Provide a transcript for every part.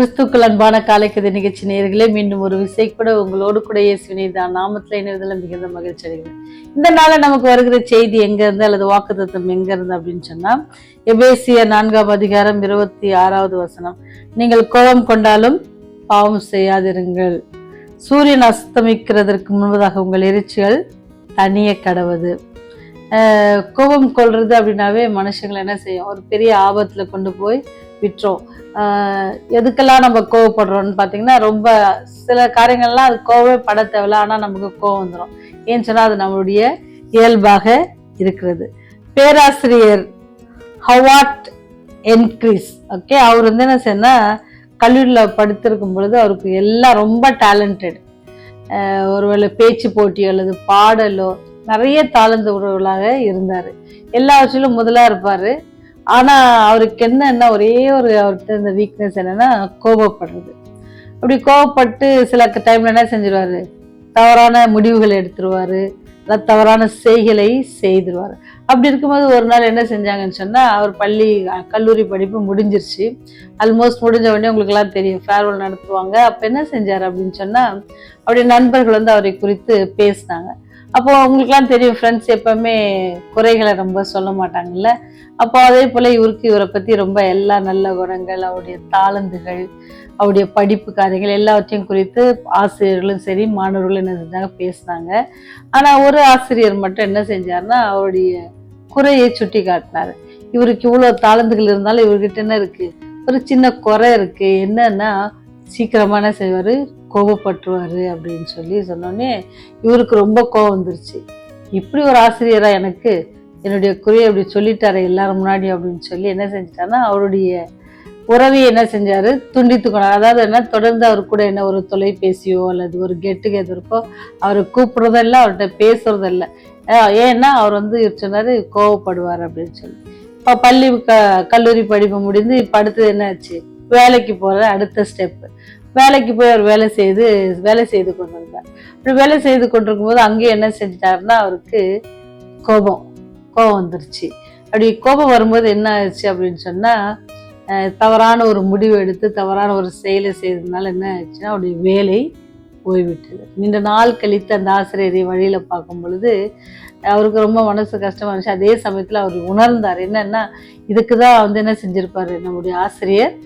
கிறிஸ்துக்கள் அன்பான காலைக்கதை நிகழ்ச்சி நேர்களே மீண்டும் ஒரு விசை கூட உங்களோடு கூட இயேசுவினை தான் நாமத்துல இணைவதில் மிகுந்த மகிழ்ச்சி அடைகிறேன். இந்த நாள்ல நமக்கு வருகிற செய்தி எங்க இருந்து அல்லது வாக்கு தத்துவம் எங்க இருந்து அப்படின்னு சொன்னா எபேசிய நான்காம் அதிகாரம் இருபத்தி ஆறாவது வசனம். நீங்கள் கோபம் கொண்டாலும் பாவம் செய்யாதிருங்கள். சூரியன் அஸ்தமிக்கிறதற்கு முன்பதாக உங்கள் எரிச்சிகள் தனிய கடவுது. கோபம் கொள்வது அப்படின்னாவே மனுஷங்களை என்ன செய்யும்? ஒரு பெரிய ஆபத்தில் கொண்டு போய் விட்டுரும். எதுக்கெல்லாம் நம்ம கோவப்படுறோம்னு பார்த்தீங்கன்னா ரொம்ப சில காரியங்கள்லாம் அது கோவமே பட தேவையில்ல ஆனால் நமக்கு கோவம் வந்துடும் ஏன்னு சொன்னால் அது நம்மளுடைய இயல்பாக இருக்கிறது. பேராசிரியர் ஹவாட் என்க்ரீஸ் ஓகே அவர் வந்து என்ன செய்யணும்னா கல்லூரியில் படித்திருக்கும் பொழுது அவருக்கு எல்லாம் ரொம்ப டேலண்டட் ஒருவேளை பேச்சு போட்டி அல்லது பாடலோ நிறைய தாழ்ந்த உறவுகளாக இருந்தார். எல்லாவற்றிலும் முதலாக இருப்பார். ஆனா அவருக்கு என்னன்னா ஒரே ஒரு அவர்கிட்ட இந்த வீக்னஸ் என்னன்னா கோபப்படுறது. அப்படி கோபப்பட்டு சில டைம்ல என்ன செஞ்சிருவாரு? தவறான முடிவுகளை எடுத்துருவாரு. தவறான செய்களை செய்திருவார். அப்படி இருக்கும்போது ஒரு நாள் என்ன செஞ்சாங்கன்னு சொன்னால் அவர் பள்ளி கல்லூரி படிப்பு முடிஞ்சிருச்சு. ஆல்மோஸ்ட் முடிஞ்ச உடனே உங்களுக்குலாம் தெரியும் ஃபேர்வெல் நடத்துவாங்க. அப்போ என்ன செஞ்சார் அப்படின்னு சொன்னால் அவருடைய நண்பர்கள் வந்து அவரை குறித்து பேசினாங்க. அப்போ உங்களுக்குலாம் தெரியும் ஃப்ரெண்ட்ஸ் எப்பவுமே குறைகளை ரொம்ப சொல்ல மாட்டாங்கல்ல. அப்போ அதே போல இவருக்கு இவரை பத்தி ரொம்ப எல்லா நல்ல குணங்கள் அவருடைய தாளந்துகள் அவருடைய படிப்பு காரியங்கள் எல்லாவற்றையும் குறித்து ஆசிரியர்களும் சரி மாணவர்களும் என்ன செஞ்சாங்க பேசினாங்க. ஆனா ஒரு ஆசிரியர் மட்டும் என்ன செஞ்சாருன்னா அவருடைய குறையை சுட்டி காட்டினார். இவருக்கு இவ்வளோ தாளந்துகள் இருந்தாலும் இவர்கிட்ட என்ன இருக்கு? ஒரு சின்ன குறை இருக்கு. என்னன்னா சீக்கிரமான செய்வார் கோபப்பட்டுருவார் அப்படின்னு சொல்லி சொன்னோடனே இவருக்கு ரொம்ப கோபம் வந்துருச்சு. இப்படி ஒரு ஆசிரியராக எனக்கு என்னுடைய குறையை அப்படி சொல்லிட்டாரு எல்லாரும் முன்னாடி அப்படின்னு சொல்லி என்ன செஞ்சிட்டாருன்னா அவருடைய உறவியை என்ன செஞ்சார்? துண்டித்து கொண்டார் அதாவது என்ன தொடர்ந்து அவர் கூட என்ன ஒரு தொலைபேசியோ அல்லது ஒரு கெட் டுகெதருக்கோ அவரை கூப்பிட்றதில்ல இல்லை அவர்கிட்ட பேசுறதில்ல. இல்லை ஏன்னா அவர் வந்து சொன்னார் கோவப்படுவார் அப்படின்னு சொல்லி. இப்போ பள்ளி க கல்லூரி படிப்பு முடிந்து இப்போ அடுத்தது என்ன ஆச்சு வேலைக்கு போகிற அடுத்த ஸ்டெப்பு வேலைக்கு போய் அவர் வேலை செய்து வேலை செய்து கொண்டிருந்தார். அப்படி வேலை செய்து கொண்டிருக்கும் போது அங்கேயும் என்ன செஞ்சிட்டாருன்னா அவருக்கு கோபம் கோபம் வந்துருச்சு. அப்படி கோபம் வரும்போது என்ன ஆயிடுச்சு அப்படின்னு சொன்னால் தவறான ஒரு முடிவு எடுத்து தவறான ஒரு செயலை செய்ததுனால என்ன ஆயிடுச்சுன்னா அவருடைய வேலை போய்விட்டது. நீண்ட நாள் கழித்து அந்த ஆசிரியரை வழியில் பார்க்கும் பொழுது அவருக்கு ரொம்ப மனசு கஷ்டமா இருந்துச்சு. அதே சமயத்தில் அவர் உணர்ந்தார். என்னென்னா இதுக்கு தான் வந்து என்ன செஞ்சுருப்பார்? நம்முடைய ஆசிரியர்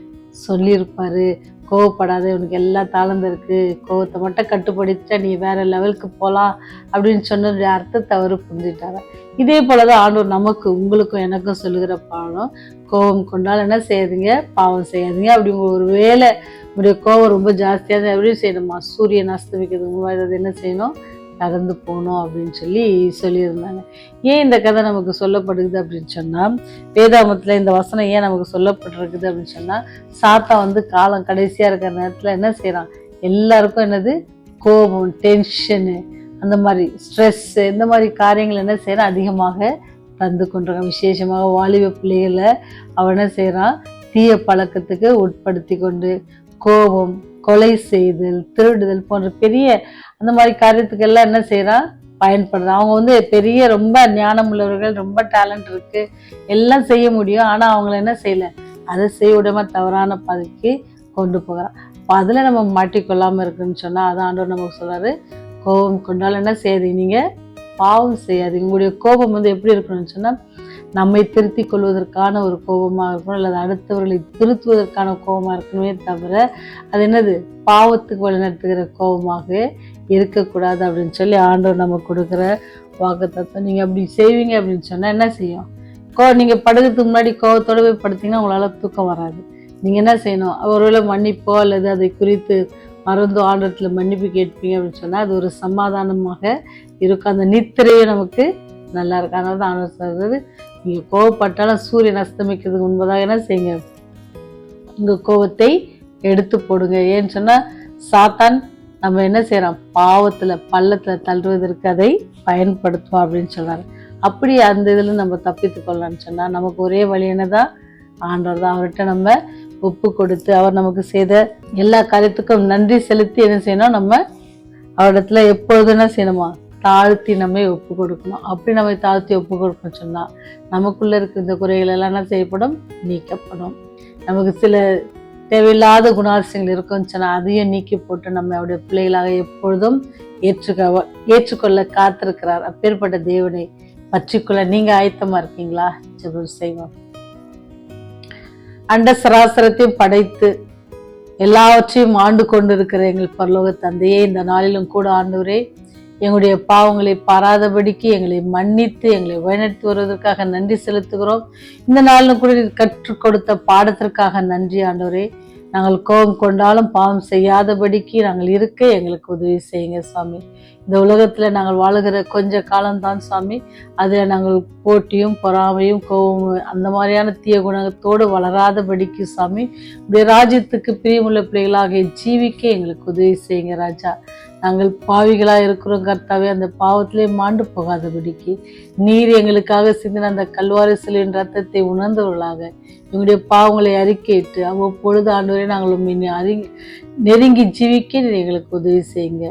சொல்லியிருப்பார். கோவப்படாது உனக்கு எல்லா தாளந்து இருக்குது கோவத்தை மட்டும் கட்டுப்படுத்திட்டா நீ வேற லெவலுக்கு போகலாம் அப்படின்னு சொன்னதுடைய அர்த்தத்தை அவர் புரிஞ்சுட்டாங்க இதே போலதான் ஆண்டவர் நமக்கு உங்களுக்கும் எனக்கும் சொல்லுகிற பாடம். கோபம் கொண்டால் என்ன செய்யாதீங்க பாவம் செய்யாதீங்க. அப்படி ஒரு வேலை உங்களுடைய கோபம் ரொம்ப ஜாஸ்தியாக தான் எப்படியும் செய்யணுமா? சூரியன் அஸ்தமிக்கிறதுக்கு முன்னாடி என்ன செய்யணும்? நடந்து போகணும் அப்படின்னு சொல்லி சொல்லியிருந்தாங்க. ஏன் இந்த கதை நமக்கு சொல்லப்படுது அப்படின்னு சொன்னால் வேதாமத்தில் இந்த வசனம் ஏன் நமக்கு சொல்லப்பட்டிருக்குது அப்படின்னு சொன்னால் சாத்தா வந்து காலம் கடைசியாக இருக்கிற நேரத்தில் என்ன செய்கிறான் எல்லாருக்கும் என்னது? கோபம் டென்ஷனு அந்த மாதிரி ஸ்ட்ரெஸ்ஸு இந்த மாதிரி காரியங்கள் என்ன செய்கிறான் அதிகமாக தந்து கொண்டிருக்கான் விசேஷமாக வாலிப பிள்ளைகளை அவன் என்ன செய்கிறான் தீய பழக்கத்துக்கு உட்படுத்தி கொண்டு கோபம் கொலை செய்தல் திருடுதல் போன்ற பெரிய அந்த மாதிரி காரியத்துக்கெல்லாம் என்ன செய்கிறான் பயன்படுறான் அவங்க வந்து பெரிய ரொம்ப ஞானம் உள்ளவர்கள் ரொம்ப டேலண்ட் இருக்குது எல்லாம் செய்ய முடியும். ஆனால் அவங்கள என்ன செய்யல? அதை செய்ய விடாம தவறான பாதைக்கு கொண்டு போகிறான் இப்போ அதில் நம்ம மாட்டிக்கொள்ளாமல் இருக்குன்னு சொன்னால் அதான் ஆண்டவர் நமக்கு சொல்கிறாரு கோபம் கொண்டாலும் என்ன செய்யாதீங்க. நீங்கள் பாவம் செய்யாதீங்க. உங்களுடைய கோபம் வந்து எப்படி இருக்கணும்னு சொன்னால் நம்மை திருத்திக் கொள்வதற்கான ஒரு கோபமாக இருக்கணும் அல்லது அடுத்தவர்களை திருத்துவதற்கான கோபமாக இருக்கணுமே தவிர அது என்னது? பாவத்துக்கு வழிநடத்துகிற கோபமாக இருக்கக்கூடாது அப்படின்னு சொல்லி ஆண்டவர் நம்ம கொடுக்குற வாக்கத்தை நீங்கள் அப்படி செய்வீங்க அப்படின்னு சொன்னால் என்ன செய்யும்? கோ நீங்கள் படுக்கிறதுக்கு முன்னாடி கோபத்தோட போய் படுத்தீங்கன்னா உங்களால் தூக்கம் வராது. நீங்கள் என்ன செய்யணும்? ஒருவேளை மன்னிப்போ அல்லது அதை குறித்து மறந்து ஆண்டத்தில் மன்னிப்பு கேட்பீங்க அப்படின்னு சொன்னால் அது ஒரு சமாதானமாக இருக்கும். அந்த நித்திரையும் நமக்கு நல்லா இருக்கு அதனால தான் ஆண்டவர் சொல்கிறது நீங்கள் கோவப்பட்டாலும் சூரியன் அஸ்தமிக்கிறதுக்கு முன்பதாக என்ன செய்யுங்க? உங்கள் கோவத்தை எடுத்து போடுங்க. ஏன்னு சொன்னால் சாத்தான் நம்ம என்ன செய்கிறோம் பாவத்தில் பள்ளத்தில் தள்ளுவதற்கு அதை பயன்படுத்துவோம் அப்படின்னு சொல்றாரு. அப்படி அந்த இதில் நம்ம தப்பித்து கொள்ளலாம்னு சொன்னால் நமக்கு ஒரே வழி என்னதான் ஆண்டவர் தான் அவர்கிட்ட நம்ம ஒப்பு கொடுத்து அவர் நமக்கு செய்த எல்லா காரியத்துக்கும் நன்றி செலுத்தி என்ன செய்யணும்? நம்ம அவரிடத்துல எப்பொழுதும் என்ன செய்யணுமா? தாழ்த்தி நம்ம ஒப்பு கொடுக்கணும். அப்படி நம்ம தாழ்த்தி ஒப்பு கொடுக்கணும் சொன்னால் நமக்குள்ள இருக்க இந்த குறைகள் எல்லாம் என்ன செய்யப்படும்? நீக்கப்படும். நமக்கு சில தேவையில்லாத குணாதிசயங்கள் இருக்குன்னு சொன்னால் அதையும் நீக்கி போட்டு நம்ம அவருடைய பிள்ளைகளாக எப்பொழுதும் ஏற்றுக்க ஏற்றுக்கொள்ள காத்திருக்கிறார். அப்பேற்பட்ட தேவனை பற்றிக்கொள்ள நீங்க ஆயத்தமா இருக்கீங்களா? ஜெபம் செய்வோம். அண்ட சராசரத்தையும் படைத்து எல்லாவற்றையும் ஆண்டு கொண்டிருக்கிற எங்கள் பரலோக தந்தையே இந்த நாளிலும் கூட ஆண்டவரே எங்களுடைய பாவங்களை பாராதபடிக்கு எங்களை மன்னித்து எங்களை வழிநடத்தி வருவதற்காக நன்றி செலுத்துகிறோம். இந்த நாளில் கூட கற்றுக் கொடுத்த பாடத்திற்காக நன்றி ஆண்டவரே. நாங்கள் கோபம் கொண்டாலும் பாவம் செய்யாதபடிக்கு நாங்கள் இருக்க எங்களுக்கு உதவி செய்யுங்க சுவாமி இந்த உலகத்தில் நாங்கள் வாழுகிற கொஞ்ச காலம்தான் சுவாமி அதில் நாங்கள் போட்டியும் பொறாமையும் கோபமும் அந்த மாதிரியான தீய குணத்தோடு வளராதபடிக்கு சுவாமி உடைய ராஜ்யத்துக்கு பிரியமுள்ள பிள்ளைகளாக ஜீவிக்க எங்களுக்கு உதவி செய்யுங்க ராஜா. நாங்கள் பாவிகளாக இருக்கிறோம் கர்த்தாவே. அந்த பாவத்திலே மாண்டு போகாதபடிக்கு நீர் எங்களுக்காக சிந்தின அந்த கல்வாரி சிலையின் ரத்தத்தை உணர்ந்தவர்களாக எங்களுடைய பாவங்களை அறிக்கையிட்டு அவ்வப்பொழுது ஆண்டவரை நாங்கள் உண்மை அறி நெருங்கி ஜீவிக்க நீர் எங்களுக்கு உதவி செய்யுங்க.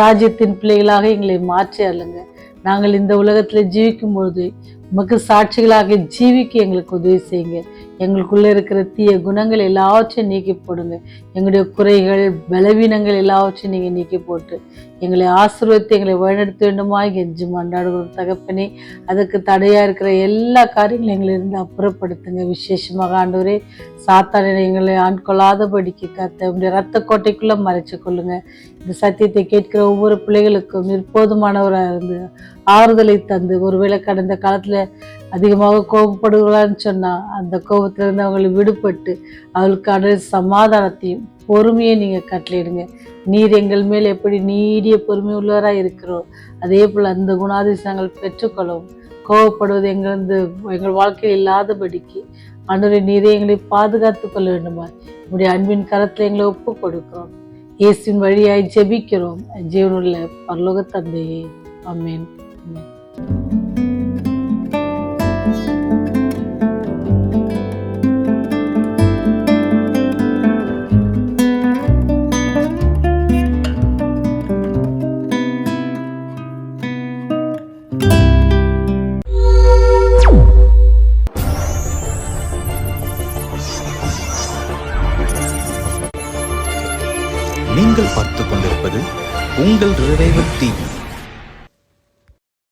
ராஜ்யத்தின் பிள்ளைகளாக எங்களை மாற்றி அல்லுங்க நாங்கள் இந்த உலகத்தில் ஜீவிக்கும் பொழுது உமக்கு சாட்சிகளாக ஜீவிக்க எங்களுக்கு உதவி செய்யுங்க. எங்களுக்குள்ளே இருக்கிற தீய குணங்கள் எல்லாவற்றையும் நீக்கி போடுங்க. எங்களுடைய குறைகள் பலவீனங்கள் எல்லாவற்றையும் நீங்கள் நீக்கி போட்டு எங்களை ஆசீர்வத்தை எங்களை வழிநடத்த வேண்டுமா? கெஞ்சி மண்டாடுகிறோம் தகப்பனே அதுக்கு தடையாக இருக்கிற எல்லா காரியங்களும் எங்களிருந்து அப்புறப்படுத்துங்க. விசேஷமாக ஆண்டவரே சாத்தானை எங்களை ஆண்கொள்ளாதபடிக்கு கத்த உங்களுடைய ரத்த கோட்டைக்குள்ளே மறைச்சு கொள்ளுங்க. இந்த சத்தியத்தை கேட்கிற ஒவ்வொரு பிள்ளைகளுக்கும் நிற்போதுமானவராக இருந்து ஆறுதலை தந்து ஒருவேளை கடந்த காலத்தில் அதிகமாக கோபப்படுகிறான்னு சொன்னால் அந்த கோபத்திலிருந்து அவங்களை விடுபட்டு அவளுக்கான சமாதானத்தையும் பொறுமையை நீங்கள் கட்டளிடுங்க நீர் எங்கள் மேல் எப்படி நீடிய பொறுமை உள்ளவராக இருக்கிறோம். அதே போல் அந்த குணாதிசயங்கள் பெற்றுக்கொள்ளவும் கோவப்படுவது எங்களது எங்கள் வாழ்க்கையில் இல்லாதபடிக்கு அன்றைய நீரை எங்களை பாதுகாத்து கொள்ள வேண்டுமா? உங்களுடைய அன்பின் கரத்தில் எங்களை ஒப்பு கொடுக்கிறோம். இயேசின் வழியாய் ஜெபிக்கிறோம். ஜீவனுள்ள பரலோக தந்தையே. அமேன் அமேன் உங்கள் ரிவைவல் டிவி